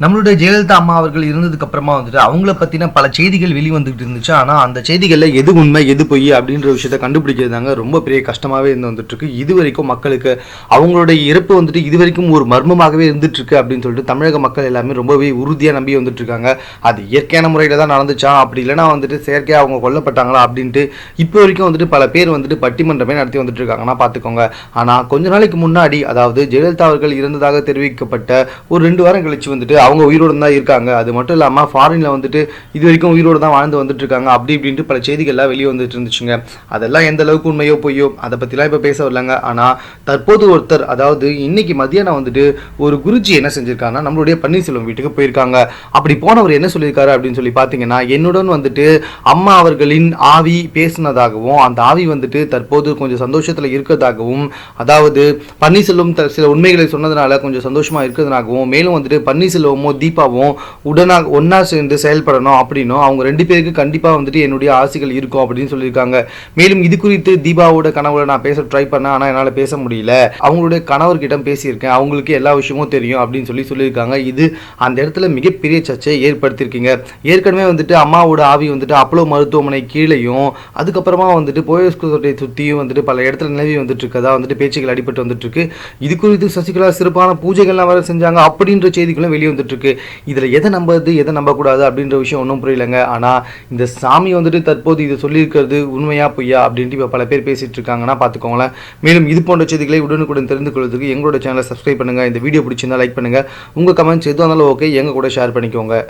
நம்மளுடைய ஜெயலலிதா அம்மா அவர்கள் இருந்ததுக்கு அப்புறமா வந்துட்டு அவங்கள பத்தின பல செய்திகள் வெளிவந்துட்டு இருந்துச்சு. ஆனா அந்த செய்திகள்ல எது உண்மை எது பொய் அப்படின்ற விஷயத்த கண்டுபிடிக்கிறதாங்க ரொம்ப பெரிய கஷ்டமாவே இருந்து வந்துட்டு இருக்கு இது வரைக்கும் மக்களுக்கு அவங்களுடைய இறப்பு வந்துட்டு இது வரைக்கும் ஒரு மர்மமாகவே இருந்துட்டு இருக்கு அப்படின்னு சொல்லிட்டு தமிழக மக்கள் எல்லாமே ரொம்பவே உறுதியா நம்பி வந்துட்டு இருக்காங்க அது இயற்கையான முறையில தான் நடந்துச்சா? அப்படி இல்லைன்னா வந்துட்டு செயற்கையா அவங்க கொல்லப்பட்டாங்களா அப்படின்ட்டு இப்போ வரைக்கும் வந்துட்டு பல பேர் வந்துட்டு பட்டிமன்றமே நடத்தி வந்துட்டு இருக்காங்கன்னா பார்த்துக்கோங்க ஆனால் கொஞ்ச நாளைக்கு முன்னாடி அதாவது ஜெயலலிதா அவர்கள் இருந்ததாக தெரிவிக்கப்பட்ட ஒரு ரெண்டு வாரம் கழிச்சு வந்துட்டு அவங்க உயிரோடு தான் இருக்காங்க. அது மட்டும் இல்லாமல் ஃபாரினில் வந்துட்டு இது வரைக்கும் உயிரோடு தான் வாழ்ந்து வந்துட்டு இருக்காங்க. அப்படி இப்படின்ட்டு பல செய்திகள்லாம் வெளியே வந்துட்டு இருந்துச்சுங்க. அதெல்லாம் எந்த அளவுக்கு உண்மையோ பொய்யோ அதை பற்றிலாம் இப்போ பேச வரலங்க. ஆனால் தற்போது ஒருத்தர் அதாவது இன்னைக்கு மதியானம் வந்துட்டு ஒரு குருஜி என்ன செஞ்சிருக்காங்கன்னா நம்மளுடைய பன்னீர்செல்வம் வீட்டுக்கு போயிருக்காங்க. அப்படி போனவர் என்ன சொல்லியிருக்காரு அப்படின்னு சொல்லி பார்த்தீங்கன்னா என்னுடன் வந்துட்டு அம்மா அவர்களின் ஆவி பேசினதாகவும் அந்த ஆவி வந்துட்டு தற்போது கொஞ்சம் சந்தோஷத்தில் இருக்கிறதாகவும் அதாவது பன்னீர்செல்வம் சில உண்மைகளை சொன்னதுனால கொஞ்சம் சந்தோஷமாக இருக்கிறதுனாகவும் மேலும் வந்துட்டு பன்னீர்செல்வம் பன்னீர்செல்வமும் தீபாவும் உடனா ஒன்றா சேர்ந்து செயல்படணும் அப்படின்னும் அவங்க ரெண்டு பேருக்கு கண்டிப்பாக வந்துட்டு என்னுடைய ஆசைகள் இருக்கும் அப்படின்னு சொல்லியிருக்காங்க. மேலும் இது குறித்து தீபாவோட கணவரை நான் பேச ட்ரை பண்ணேன் ஆனால் என்னால் பேச முடியல. அவங்களுடைய கணவர்கிட்ட பேசியிருக்கேன். அவங்களுக்கு எல்லா விஷயமும் தெரியும் அப்படின்னு சொல்லி சொல்லியிருக்காங்க. இது அந்த இடத்துல மிகப்பெரிய சர்ச்சையை ஏற்படுத்தியிருக்கீங்க. ஏற்கனவே வந்துட்டு அம்மாவோட ஆவி வந்துட்டு அப்போலோ மருத்துவமனை கீழேயும் அதுக்கப்புறமா வந்துட்டு போயஸ்கோட்டையை சுற்றியும் வந்துட்டு பல இடத்துல நிலவி வந்துட்டு இருக்கதா வந்துட்டு பேச்சுகள் அடிபட்டு வந்துட்டு இருக்கு இது குறித்து சசிகலா சிறப்பான பூஜைகள்லாம் வேற செஞ்சாங்க அப்படின்ற செய்திகளும் வெளியே வந்துட்டு இருக்கு இதில் எதை நம்புறது எதை நம்பக்கூடாது அப்படின்ற விஷயம் ஒன்றும் புரியலங்க. ஆனால் இந்த சாமி வந்துட்டு தற்போது இது சொல்லியிருக்கிறது உண்மையா பொய்யா அப்படின்ட்டு இப்போ பல பேர் பேசிகிட்டு இருக்காங்கன்னா பார்த்துக்கோங்களேன் மேலும் இது போன்ற செய்திகளை உடனுக்குடன் தெரிந்து கொள்வதற்கு எங்களோட சேனலை சப்ஸ்கிரைப் பண்ணுங்கள் இந்த வீடியோ பிடிச்சிருந்தா லைக் பண்ணுங்கள் உங்கள் கமெண்ட்ஸ் எதுவும் இருந்தாலும் ஓகே எங்க கூட ஷேர் பண்ணிக்கோங்க.